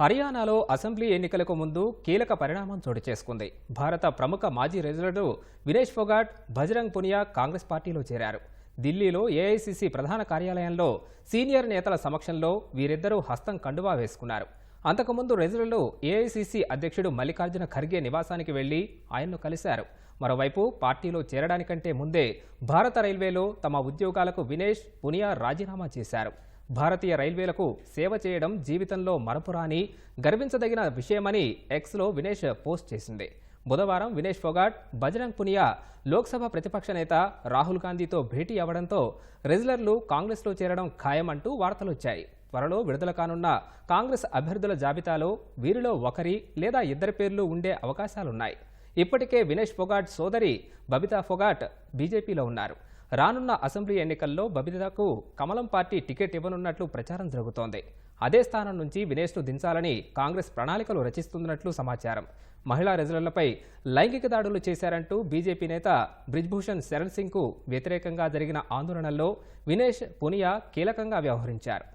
హర్యానాలో అసెంబ్లీ ఎన్నికలకు ముందు కీలక పరిణామం చోటు చేసుకుంది. భారత ప్రముఖ మాజీ రెజ్లరు వినేష్ ఫొగాట్ బజరంగ్ పునియా కాంగ్రెస్ పార్టీలో చేరారు. ఢిల్లీలో ఏఐసిసి ప్రధాన కార్యాలయంలో సీనియర్ నేతల సమక్షంలో వీరిద్దరూ హస్తం కండువా వేసుకున్నారు. అంతకుముందు రెజ్లర్లు ఏఐసిసి అధ్యక్షుడు మల్లికార్జున ఖర్గే నివాసానికి వెళ్ళి ఆయన్ను కలిశారు. మరోవైపు పార్టీలో చేరడానికంటే ముందే భారత రైల్వేలో తమ ఉద్యోగాలకు వినేష్ పునియా రాజీనామా చేశారు. భారతీయ రైల్వేలకు సేవ చేయడం జీవితంలో మరపురాని గర్వించదగిన విషయమని ఎక్స్లో వినేష్ పోస్ట్ చేసింది. బుధవారం వినేష్ ఫొగాట్ బజరంగ్ పునియా లోక్సభ ప్రతిపక్ష నేత రాహుల్ గాంధీతో భేటీ అవ్వడంతో రెజ్లర్లు కాంగ్రెస్లో చేరడం ఖాయమంటూ వార్తలొచ్చాయి. త్వరలో విడుదల కానున్న కాంగ్రెస్ అభ్యర్థుల జాబితాలో వీరిలో ఒకరి లేదా ఇద్దరి పేర్లు ఉండే అవకాశాలున్నాయి. ఇప్పటికే వినేష్ ఫొగాట్ సోదరి బబితా ఫొగాట్ బీజేపీలో ఉన్నారు. రానున్న అసెంబ్లీ ఎన్నికల్లో బబితకు కమలం పార్టీ టికెట్ ఇవ్వనున్నట్లు ప్రచారం జరుగుతోంది. అదే స్థానం నుంచి వినేష్ను దించాలని కాంగ్రెస్ ప్రణాళికలు రచిస్తున్నట్లు సమాచారం. మహిళా రెజ్లర్లపై లైంగిక దాడులు చేశారంటూ బీజేపీ నేత బ్రిజ్భూషణ్ శరణ్ సింగ్కు వ్యతిరేకంగా జరిగిన ఆందోళనల్లో వినేష్ పునియా కీలకంగా వ్యవహరించారు.